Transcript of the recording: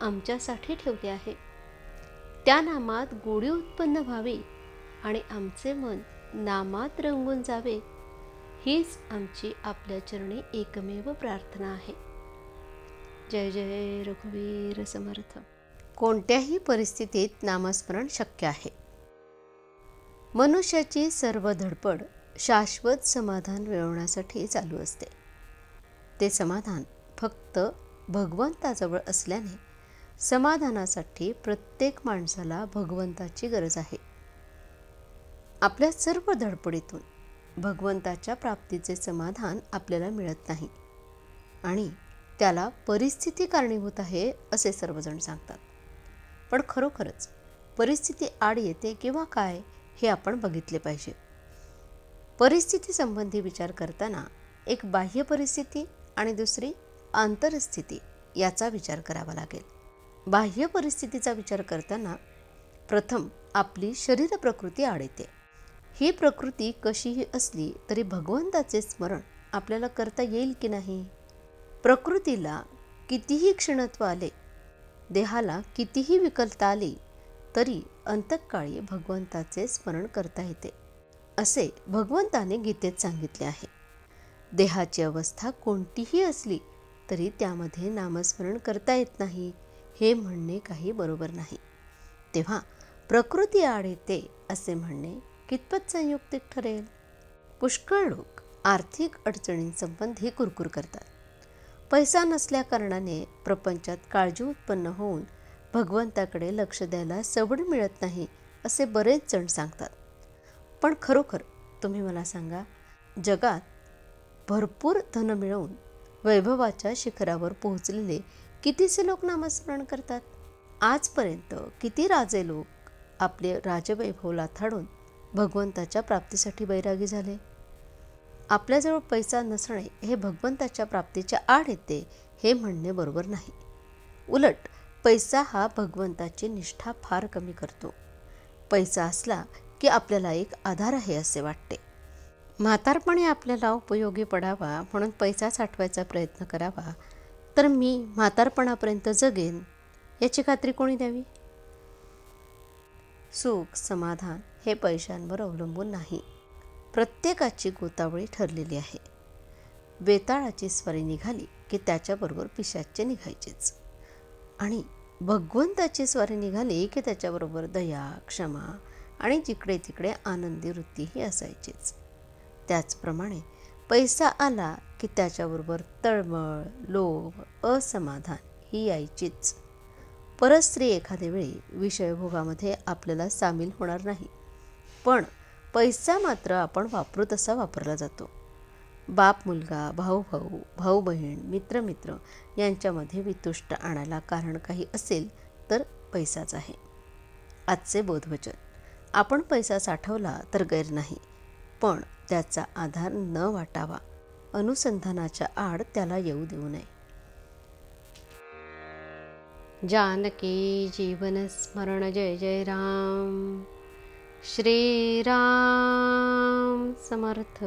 आमच्यासाठी ठेवले आहे. त्या नामात गोडी उत्पन्न व्हावी आणि आमचे मन नामात रंगून जावे हीच आमची आपल्या चरणी एकमेव प्रार्थना आहे. जय जय रघुवीर समर्थ. कोणत्याही परिस्थितीत नामस्मरण शक्य आहे. मनुष्याची सर्व धडपड शाश्वत समाधान मिळवण्यासाठी चालू असते. ते समाधान फक्त भगवंताजवळ असल्याने समाधानासाठी प्रत्येक माणसाला भगवंताची गरज आहे. आपल्या सर्व धडपडीतून भगवंताच्या प्राप्तीचे समाधान आपल्याला मिळत नाही आणि त्याला परिस्थिती कारणीभूत आहे असे सर्वजण सांगतात. पण खरोखरच परिस्थिती आड येते किंवा काय हे आपण बघितले पाहिजे. परिस्थितीसंबंधी विचार करताना एक बाह्य परिस्थिती आणि दुसरी आंतरस्थिती याचा विचार करावा लागेल. बाह्य परिस्थितीचा विचार करताना प्रथम आपली शरीर प्रकृती आड येते ही प्रकृती कशीही असली तरी भगवंताचे स्मरण आपल्याला करता येईल की नाही? प्रकृतीला कितीही क्षणत्व आले देहाला कितीही विकलता आली तरी अंतकाळी भगवंताचे स्मरण करता येते. असे भगवंताने गीतेत सांगितले आहे. देहाची अवस्था कोणतीही असली तरी त्यामध्ये नामस्मरण करता येत नाही. हे म्हणणे काही बरोबर नाही. तेव्हा प्रकृती आड येते असे म्हणणे कितपत संयुक्तिक ठरेल? पुष्कळ लोक आर्थिक अडचणींसंबंधी कुरकुर करतात. पैसा नसल्याकारणाने प्रपंचात काळजी उत्पन्न होऊन भगवंताकडे लक्ष द्यायला सवड मिळत नाही असे बरेच जण सांगतात. पण खरोखर तुम्ही मला सांगा जगात भरपूर धन मिळवून वैभवाच्या शिखरावर पोहोचलेले कितीसे लोक नामस्मरण करतात? आजपर्यंत किती राजे लोक आपले राजवैभव लाथाडून भगवंताच्या प्राप्तीसाठी बैरागी झाले? आपल्याजवळ पैसा नसणे हे भगवंताच्या प्राप्तीच्या आड येते हे म्हणणे बरोबर नाही. उलट पैसा हा भगवंताची निष्ठा फार कमी करतो. पैसा असला की आपल्याला एक आधार आहे असे वाटते. म्हातारपणी आपल्याला उपयोगी पडावा म्हणून पैसा साठवायचा प्रयत्न करावा तर मी म्हातारपणापर्यंत जगेन याची खात्री कोणी द्यावी? सुख समाधान हे पैशांवर अवलंबून नाही. प्रत्येकाची गोतावळी ठरलेली आहे. बेताळाची स्वारी निघाली की त्याच्याबरोबर पिशाचे निघायचेच. आणि भगवंताची स्वारी निघाली की त्याच्याबरोबर दया क्षमा आणि जिकडे तिकडे आनंदी वृत्तीही असायचीच. त्याचप्रमाणे पैसा आला की त्याच्याबरोबर तळमळ लोभ असमाधान ही यायचीच. परस्त्री एखाद्या वेळी विषयभोगामध्ये आपल्याला सामील होणार नाही. पण पैसा मात्र आपण वापरू तसा वापरला जातो. बाप मुलगा भाऊ भाऊ भाऊ बहीण मित्र मित्र यांच्यामध्ये वितुष्ट आणायला कारण काही असेल तर पैसाच आहे. आजचे बोधवचन. आपण पैसा साठवला तर गैर नाही. पण त्याचा आधार न वाटावा. अनुसंधानाच्या आड त्याला येऊ देऊ नये. जानकी जीवन स्मरण जय जय राम. श्रीराम समर्थ.